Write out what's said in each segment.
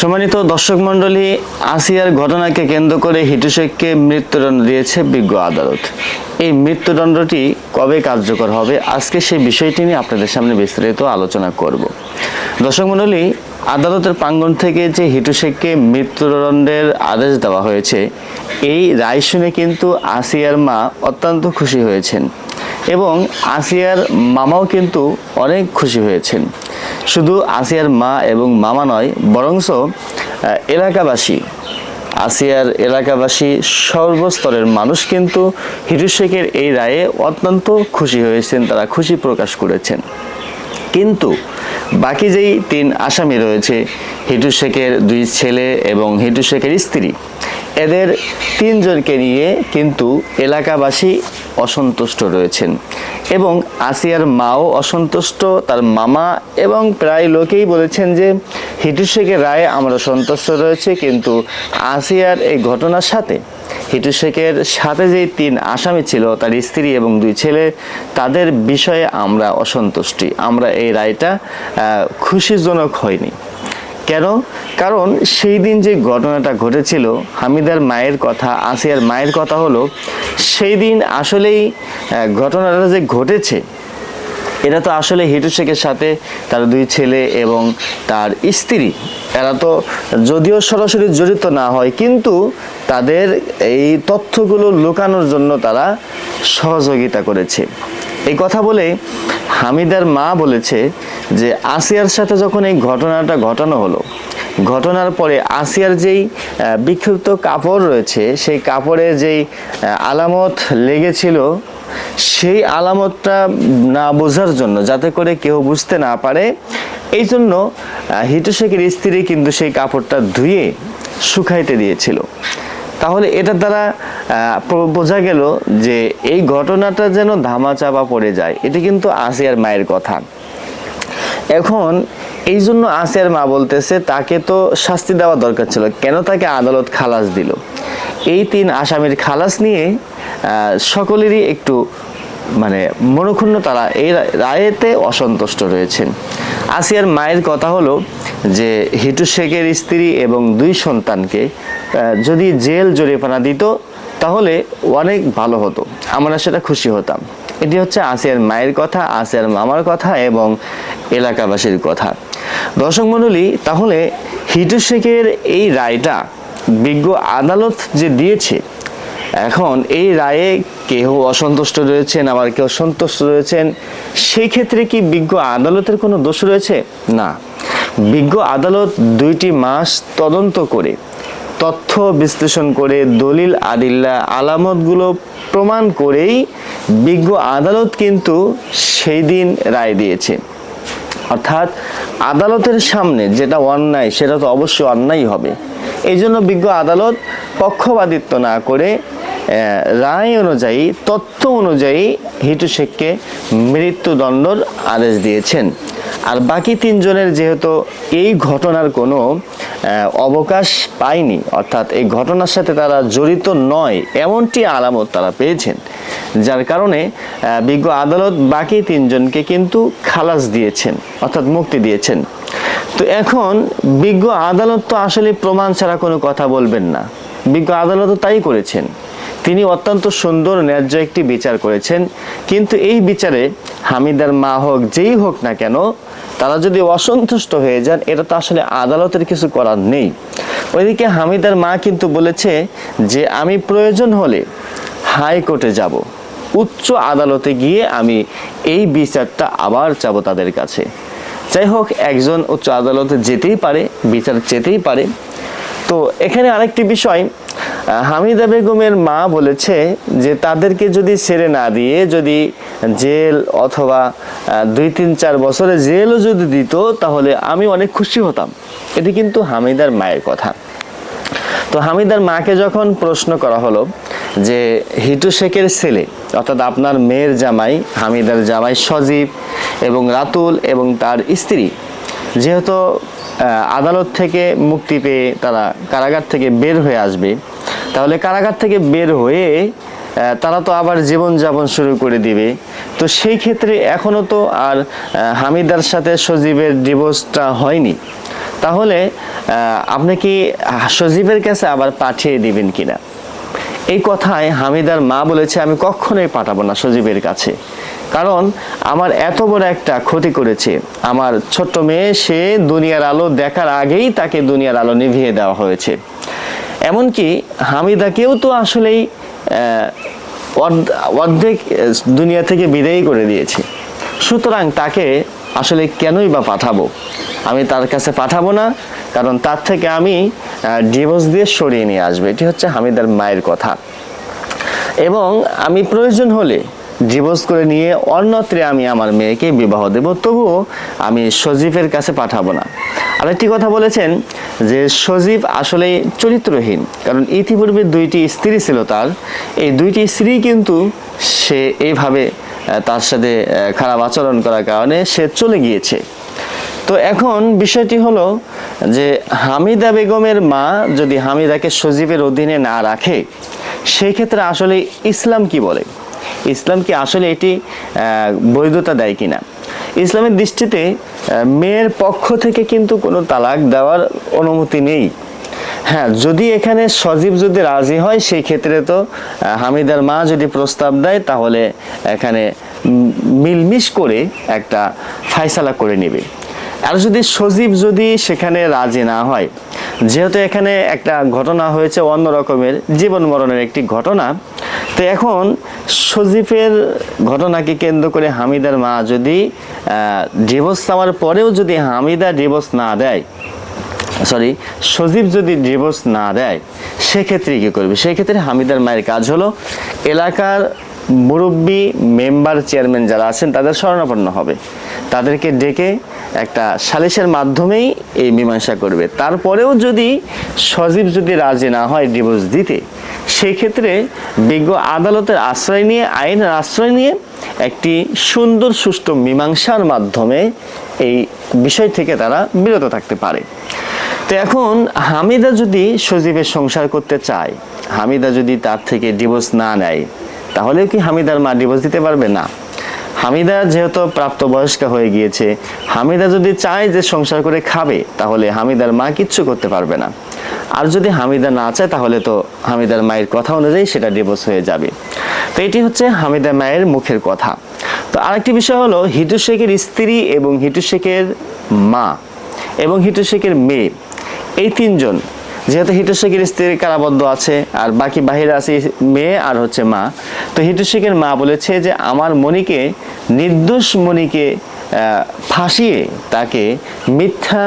সম্মানিত দর্শক মণ্ডলী, আসিয়ার ঘটনাকে কেন্দ্র করে হিটু শেখকে মৃত্যুদণ্ড দিয়েছে বিজ্ঞ আদালত। এই মৃত্যুদণ্ডটি কবে কার্যকর হবে, আজকে সেই বিষয়টি নিয়ে আপনাদের সামনে বিস্তারিত আলোচনা করব। দর্শক মণ্ডলী, আদালতের প্রাঙ্গণ থেকে যে হিটু শেখকে মৃত্যুদণ্ডের আদেশ দেওয়া হয়েছে, এই রায় শুনে কিন্তু আসিয়ার মা অত্যন্ত খুশি হয়েছেন এবং আসিয়ার মামাও কিন্তু অনেক খুশি হয়েছেন। শুধু আসিয়ার মা এবং মামা নয়, বরংস এলাকাবাসী। আসিয়ার এলাকাবাসী সর্বস্তরের মানুষ কিন্তু হিটু শেখের এই রায়ে অত্যন্ত খুশি হয়েছেন, তারা খুশি প্রকাশ করেছেন। কিন্তু বাকি যেই তিন আসামি রয়েছে হিটু শেখের দুই ছেলে এবং হিটু শেখের স্ত্রী, এদের তিনজনকে নিয়ে কিন্তু এলাকাবাসী অসন্তুষ্ট রয়েছেন। এবং আসিয়ার মাও অসন্তুষ্ট, তার মামা এবং প্রায় লোকেই বলেছেন যে হিটু শেখের রায়ে আমরা সন্তুষ্ট রয়েছে, কিন্তু আসিয়ার এই ঘটনার সাথে হিটু শেখের সাথে যেই তিন আসামি ছিল, তার স্ত্রী এবং দুই ছেলে, তাদের বিষয়ে আমরা অসন্তুষ্টি। আমরা এই রায়টা খুশিজনক হয়নি। কেন? কারণ সেই দিন যে ঘটনাটা ঘটেছিল, হামিদার মায়ের কথা, আসিয়ার মায়ের কথা হলো, সেই দিন আসলেই ঘটনাটা যে ঘটেছে, এটা তো আসলে হিটু শেখের সাথে তার দুই ছেলে এবং তার স্ত্রী। এরা তো যদিও সরাসরি জড়িত না হয়, কিন্তু তাদের এই তথ্যগুলো লুকানোর জন্য তারা সহযোগিতা করেছে। এই কথা বলে হামিদার মা বলেছে যে আসিয়ার সাথে যখন এই ঘটনাটা ঘটানো হলো ঘটনার পরে আসিয়ার যেই বিক্ষিপ্ত কাপড় রয়েছে সেই কাপড়ে যেই আলামত লেগেছিল সেই আলামতটা না বোঝার জন্য যাতে করে কেউ বুঝতে না পারে এই জন্য আহ, হিটু শেখের স্ত্রী কিন্তু সেই কাপড়টা ধুয়ে শুকাইতে দিয়েছিল। তাহলে এটার দ্বারা বোঝা গেল যে এই ঘটনাটা যেন ধামাচাপা পড়ে যায়, এটা কিন্তু আসিয়ার মায়ের কথা। এখন এই জন্য আসিয়ার মা বলতেছে, তাকে তো শাস্তি দেওয়া দরকার ছিল, কেন তাকে আদালত খালাস দিল? এই তিন আসামির খালাস নিয়ে সকলেরই একটু মানে মনক্ষুণ্ণ তারা, এই রায়েতে অসন্তুষ্ট রয়েছেন। আসিয়ার মায়ের কথা হলো যে, হিটু শেখের স্ত্রী এবং দুই সন্তানকে যদি জেল জরিমানা দিত তাহলে অনেক ভালো হতো। আমরা সেটা খুশি হতাম। এটি হচ্ছে আসিয়ার মায়ের কথা, আসিয়ার মামার কথা এবং এলাকাবাসীর কথা। দর্শক মণ্ডলী, তাহলে হিটু শেখের এই রায়টা বিজ্ঞ আদালত যে দিয়েছে, এখন এই রায়ে কেউ অসন্তুষ্ট রয়েছেন, আবার কেউ সন্তুষ্ট রয়েছেন সেই ক্ষেত্রে কি বিজ্ঞ আদালতের কোনো দোষ রয়েছে? না। বিজ্ঞ আদালত দুইটি মাস তদন্ত করে তথ্য বিশ্লেষণ করে দলিল আদিল্লা আলামতগুলো প্রমাণ করেই বিজ্ঞ আদালত কিন্তু সেই দিন রায় দিয়েছে। অর্থাৎ আদালতের সামনে যেটা অন্যায়, সেটা তো অবশ্যই অন্যায় হবে। এই জন্য বিজ্ঞ আদালত পক্ষপাতিত্ব না করে রায় অনুযায়ী, তথ্য অনুযায়ী হিটু শেখকে মৃত্যুদণ্ডর আদেশ দিয়েছেন। আর বাকি তিনজনের যেহেতু এই ঘটনার কোনো অবকাশ পায়নি। অর্থাৎ এই ঘটনার সাথে তারা জড়িত নয়, এমনটি আলামত তারা পেয়েছেন। যার কারণে বিজ্ঞ আদালত বাকি তিনজনকে কিন্তু খালাস দিয়েছেন, অর্থাৎ মুক্তি দিয়েছেন। তো এখন বিজ্ঞ আদালত তো আসলে প্রমাণ ছাড়া কোনো কথা বলবেন না। বিজ্ঞ আদালত তাই করেছেন। তিনি অত্যন্ত সুন্দর, ন্যায্য একটি বিচার করেছেন। কিন্তু এই বিচারে হামিদার মা হোক, যেই হোক না কেন তারা যদি অসন্তুষ্ট হয়ে যান, এটা তো আসলে আদালতের কিছু করার নেই। ওইদিকে হামিদার মা কিন্তু বলেছে যে, আমি প্রয়োজন হলে হাইকোর্টে যাব। উচ্চ আদালতে গিয়ে আমি এই বিচারটা আবার চাবো তাদের কাছে। যাই হোক, একজন উচ্চ আদালতে যেতেই পারে বিচার চেতেই পারে। তো এখানে আরেকটি বিষয় হামিদা বেগমের মা বলেছে যে তাদেরকে যদি ছেড়ে না দিয়ে যদি জেল অথবা দুই তিন চার বছরে জেলও যদি দিত, তাহলে আমি অনেক খুশি হতাম। এটি কিন্তু হামিদার মায়ের কথা। তো হামিদার মাকে যখন প্রশ্ন করা হলো যে, হিটু শেখের ছেলে, অর্থাৎ আপনার মেয়ের জামাই, হামিদার জামাই সজীব এবং রাতুল এবং তার স্ত্রী, যেহেতু আদালত থেকে মুক্তি পেয়ে তারা কারাগার থেকে বের হয়ে আসবে তাহলে কারাগার থেকে বের হয়ে তারা তো আবার জীবনযাপন শুরু করে দিবে। তো সেই ক্ষেত্রে এখনও তো আর হামিদার সাথে সজীবের ডিভোর্সটা হয়নি। তাহলে আপনি কি সজীবের কাছে আবার পাঠিয়ে দিবেন কিনা? এই কথায় হামিদার মা বলেছে, আমি কখনোই পাঠাবো না সজীবের কাছে। কারণ আমার এত বড় একটা ক্ষতি করেছে। আমার ছোট্ট মেয়ে, সে দুনিয়ার আলো দেখার আগেই তাকে দুনিয়ার আলো নিভিয়ে দেওয়া হয়েছে। এমনকি হামিদাকেও তো আসলেই অর্ধেক দুনিয়া থেকে বিদায়ী করে দিয়েছে। সুতরাং তাকে আসলে কেনই বা পাঠাবো? আমি তার কাছে পাঠাবো না, কারণ তার থেকে আমি ডিভোর্স দিয়ে সরিয়ে নিয়ে আসব। এটি হচ্ছে হামিদার মায়ের কথা। এবং আমি প্রয়োজন হলে ডিভোর্স করে নিয়ে অন্যত্রে আমি আমার মেয়েকে বিবাহ দেব, তবুও আমি সজীবের কাছে পাঠাবো না। আরেকটি কথা বলেছেন যে সজীব আসলে চরিত্রহীন, কারণ ইতিপূর্বে দুইটি স্ত্রী ছিল তার। এই দুইটি স্ত্রী কিন্তু সে এইভাবে তার সাথে খারাপ আচরণ করার কারণে সে চলে গিয়েছে। তো এখন বিষয়টি হলো যে হামিদা বেগমের মা যদি হামিদাকে সজীবের অধীনে না রাখে, সেই ক্ষেত্রে আসলে ইসলাম কি বলে? ইসলাম কি আসলে এটি বৈধতা দেয় কিনা। ইসলামের দৃষ্টিতে মেয়ের পক্ষ থেকে কিন্তু কোনো তালাক দেওয়ার অনুমতি নেই। হ্যাঁ যদি এখানে সজীব যদি রাজি হয় সেই ক্ষেত্রে তো হামিদার মা যদি প্রস্তাব দেয়, তাহলে এখানে মিলমিশ করে একটা ফায়সালা করে নেবে। আর যদি সজীব যদি সেখানে রাজি না হয়, যেহেতু এখানে একটা ঘটনা হয়েছে অন্য রকমের, জীবন মরণের একটি ঘটনা তো এখন সজীবের ঘটনাকে কেন্দ্র করে হামিদার মা যদি ডিভোর্স চাওয়ার পরেও যদি হামিদা ডিভোর্স না দেয় সরি সজীব যদি ডিভোর্স না দেয়, সেক্ষেত্রে কী করবে? সেক্ষেত্রে হামিদার মায়ের কাজ হলো এলাকার মুরব্বী মেম্বার চেয়ারম্যান যারা আছেন তাদের স্মরণাপন্ন হবে। তাদেরকে ডেকে একটা সালিশের মাধ্যমেই এই মীমাংসা করবে। তারপরেও যদি সজীব যদি রাজি না হয় ডিভোর্স দিতে সেই ক্ষেত্রে বিজ্ঞ আদালতের আশ্রয় নিয়ে, আইনের আশ্রয় নিয়ে একটি সুন্দর সুষ্ঠু মীমাংসার মাধ্যমে এই বিষয় থেকে তারা বিরত থাকতে পারে। তো এখন হামিদা যদি সজীবের সংসার করতে চায়, হামিদা যদি তার থেকে ডিভোর্স না নেয়, তাহলেও কি হামিদার মা ডিভোর্স দিতে পারবে? না। হামিদা যেহেতু প্রাপ্তবয়স্ক হয়ে গিয়েছে, হামিদা যদি চায় যে সংসার করে খাবে, তাহলে হামিদার মা কিচ্ছু করতে পারবে না। আর যদি হামিদা না চায়, তাহলে তো হামিদার মায়ের কথা অনুযায়ী সেটা ডিভোর্স হয়ে যাবে। তো এটি হচ্ছে হামিদা মায়ের মুখের কথা। তো আরেকটি বিষয় হলো, হিটু শেখের স্ত্রী এবং হিটু শেখের মা এবং হিটু শেখের মেয়ে, এই তিনজন যেহেতু হিটুশেখের স্ত্রীর স্ত্রী কারাবদ্ধ আছে, আর বাকি বাহিরে আছে মেয়ে আর হচ্ছে মা, তো হিটুশেখের মা বলেছে যে আমার মনিকে নির্দোষ মনিকে ফাঁসিয়ে তাকে মিথ্যা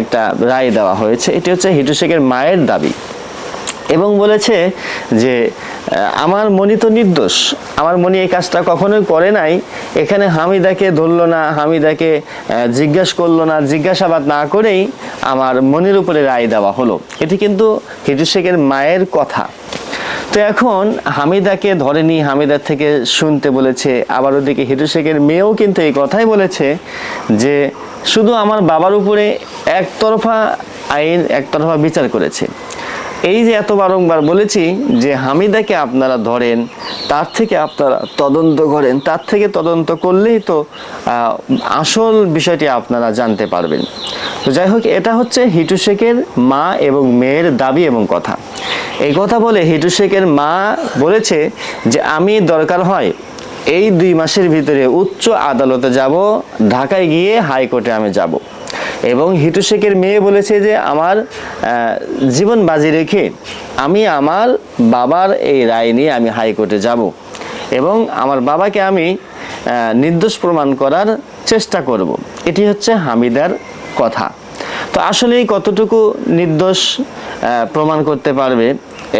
একটা রায় দেওয়া হয়েছে। এটি হচ্ছে হিটুশেখের মায়ের দাবি। এবং বলেছে যে আমার মনি তো নির্দোষ। আমার মনি এই কাজটা কখনোই করে নাই। এখানে হামিদাকে ধরলো না, হামিদাকে জিজ্ঞাসা করল না, জিজ্ঞাসাবাদ না করেই আমার মনির উপরে রায় দেওয়া হলো। এটি কিন্তু হিটু শেখের মায়ের কথা। তো এখন হামিদাকে ধরেনি, হামিদার থেকে শুনতে বলেছে। আবার ওদিকে হিটু শেখের মেয়েও কিন্তু এই কথাই বলেছে যে, শুধু আমার বাবার উপরে একতরফা আইন, একতরফা বিচার করেছে। এই যে এত বারংবার বলেছি যে হামিদাকে আপনারা ধরেন, তার থেকে আপনারা তদন্ত করেন, তার থেকে তদন্ত করলেই তো আসল বিষয়টি আপনারা জানতে পারবেন। তো যাই হোক, এটা হচ্ছে হিটু শেখের মা এবং মেয়ের দাবি এবং কথা। এই কথা বলে হিটু শেখের মা বলেছে যে, আমি দরকার হয় এই দুই মাসের ভিতরে উচ্চ আদালতে যাব, ঢাকায় গিয়ে হাইকোর্টে আমি যাব। এবং হিটু শেখের মেয়ে বলেছে যে আমার জীবন বাজি রেখে আমি আমার বাবার এই রায় নিয়ে আমি হাইকোর্টে যাব এবং আমার বাবাকে আমি নির্দোষ প্রমাণ করার চেষ্টা করব। এটি হচ্ছে হামিদার কথা। তো আসলেই কতটুকু নির্দোষ প্রমাণ করতে পারবে?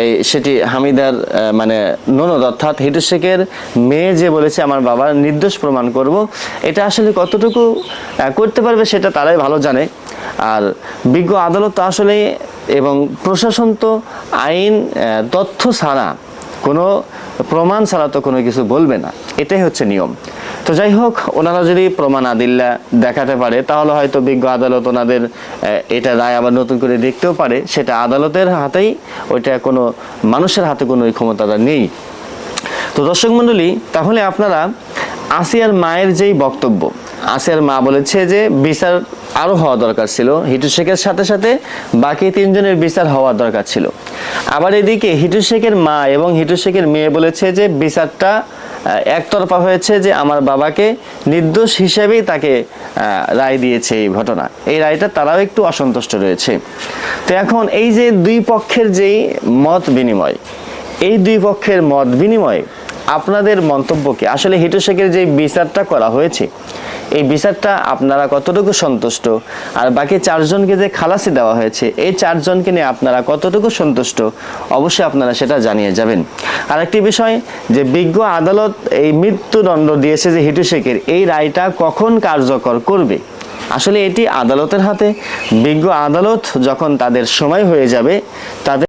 এই সেটি হামিদার মানে ননদ অর্থাৎ হিটু শেখের মেয়ে যে বলেছে, আমার বাবার নির্দোষ প্রমাণ করব। এটা আসলে কতটুকু করতে পারবে সেটা তারাই ভালো জানে। আর বিজ্ঞ আদালত তো আসলে এবং প্রশাসন তো আইন তথ্য ছাড়া, কোনো প্রমাণ ছাড়া তো কোনো কিছু বলবে না। এটাই হচ্ছে নিয়ম। তো যাই হোক, ওনারা যদি প্রমাণ আদিল্লা দেখাতে পারে, তাহলে হয়তো বিজ্ঞ আদালত ওনাদের এটা রায় আবার নতুন করে দেখতেও পারে। সেটা আদালতের হাতেই, ওইটা কোনো মানুষের হাতে কোনো ওই ক্ষমতাটা নেই। তো দর্শক মণ্ডলী, তাহলে আপনারা আসিয়ার মায়ের যেই বক্তব্য, আসিয়ার মা বলেছে যে বিচার আরও হওয়া দরকার ছিল। হিটু শেখের সাথে সাথে বাকি তিনজনের বিচার হওয়ার দরকার ছিল। আবার এদিকে হিটু শেখের মা এবং হিটু শেখের মেয়ে বলেছে যে বিচারটা একতরফা হয়েছে যে আমার বাবাকে নির্দোষ হিসেবেই তাকে রায় দিয়েছে এই ঘটনা। এই রায়টা তারাও একটু অসন্তুষ্ট রয়েছে। তো এখন এই যে দুই পক্ষের যেই মত বিনিময়, এই দুই পক্ষের মত বিনিময়, আপনাদের মন্তব্য কি? আসলে হিটু শেখের যে বিচারটা করা হয়েছে এই বিচারটা আপনারা কতটুকু সন্তুষ্ট? আর বাকি চারজনকে যে খালাসি দেওয়া হয়েছে, এই চারজনকে নিয়ে আপনারা কতটুকু সন্তুষ্ট? অবশ্যই আপনারা সেটা জানিয়ে যাবেন। আর একটি বিষয়, যে বিজ্ঞ আদালত এই মৃত্যুদণ্ড দিয়েছে যে হিটু শেখের, এই রায়টা কখন কার্যকর করবে? আসলে এটি আদালতের হাতে। বিজ্ঞ আদালত যখন তাদের সময় হয়ে যাবে